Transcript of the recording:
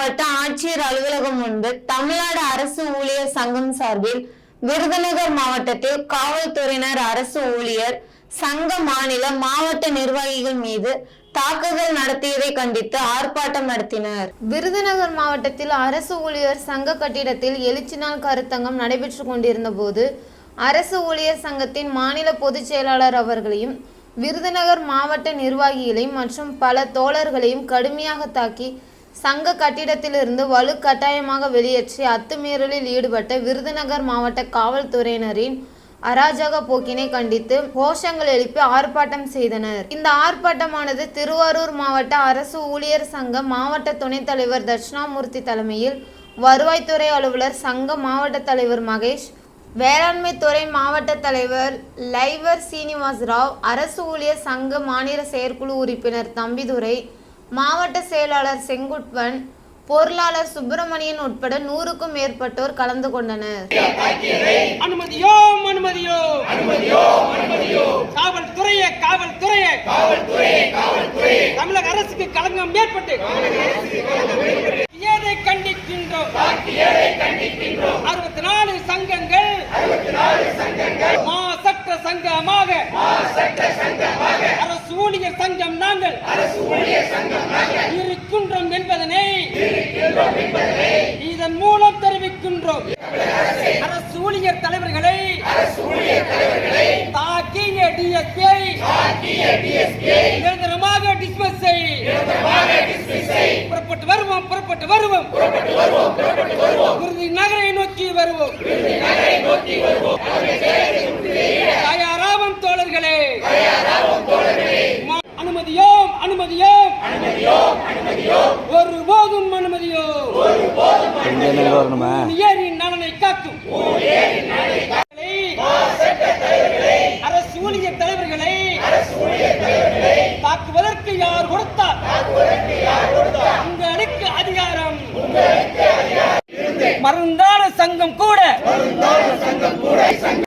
மாவட்ட ஆட்சியர் அலுவலகம் முன்பு தமிழ்நாடு அரசு ஊழியர் சங்கம் சார்பில் விருதுநகர் மாவட்டத்தில் காவல்துறையினர் அரசு ஊழியர் சங்க மாநில மாவட்ட நிர்வாகிகள் மீது தாக்குதல் நடத்தியதை கண்டித்து ஆர்ப்பாட்டம் நடத்தினர். விருதுநகர் மாவட்டத்தில் அரசு ஊழியர் சங்க கட்டிடத்தில் எழுச்சி நாள் கருத்தங்கம் நடைபெற்று கொண்டிருந்த போது அரசு ஊழியர் சங்கத்தின் மாநில பொதுச் செயலாளர் அவர்களையும் விருதுநகர் மாவட்ட நிர்வாகிகளையும் மற்றும் பல தோழர்களையும் கடுமையாக தாக்கி சங்க கட்டிடத்திலிருந்து வலுக்கட்டாயமாக வெளியேற்றி அத்துமீறலில் ஈடுபட்ட விருதுநகர் மாவட்ட காவல்துறையினரின் அராஜக போக்கினை கண்டித்து கோஷங்கள் எழுப்பி ஆர்ப்பாட்டம் செய்தனர். இந்த ஆர்ப்பாட்டமானது திருவாரூர் மாவட்ட அரசு ஊழியர் சங்க மாவட்ட துணைத் தலைவர் தட்சிணாமூர்த்தி தலைமையில் வருவாய்த்துறை அலுவலர் சங்க மாவட்ட தலைவர் மகேஷ் வேளாண்மை துறை மாவட்ட தலைவர் லைவர் சீனிவாஸ் ராவ் அரசு ஊழியர் சங்க மாநில செயற்குழு உறுப்பினர் தம்பிதுரை மாவட்ட செயலாளர் செங்குட்வன் பொருளாளர் சுப்பிரமணியன் உட்பட நூறுக்கும் மேற்பட்டோர் கலந்து கொண்டனர். அனுமதியோ அனுமதியோ அனுமதியோ அனுமதியோ காவல்துறையே காவல்துறையே. காவல்துறையே காவல்துறையே. தமிழக அரசுக்கு களங்கம் ஏற்பட்டு. மூலம் அரசு ஊழியர் தலைவர்களை தாக்கிய டிஎஸ்பியை நிரந்தரமாக டிஸ்மிஸ் செய் புறப்பட்டு வருவோம் புறப்பட்டு வருவோம். விருது நகரை நோக்கி வருவோம். ஏரியின் நலனை அரசு ஊழியர் தலைவர்களை தாக்குவதற்கு யார் கொடுத்தார்? உங்களுக்கு அதிகாரம். மருந்தாள சங்கம் கூட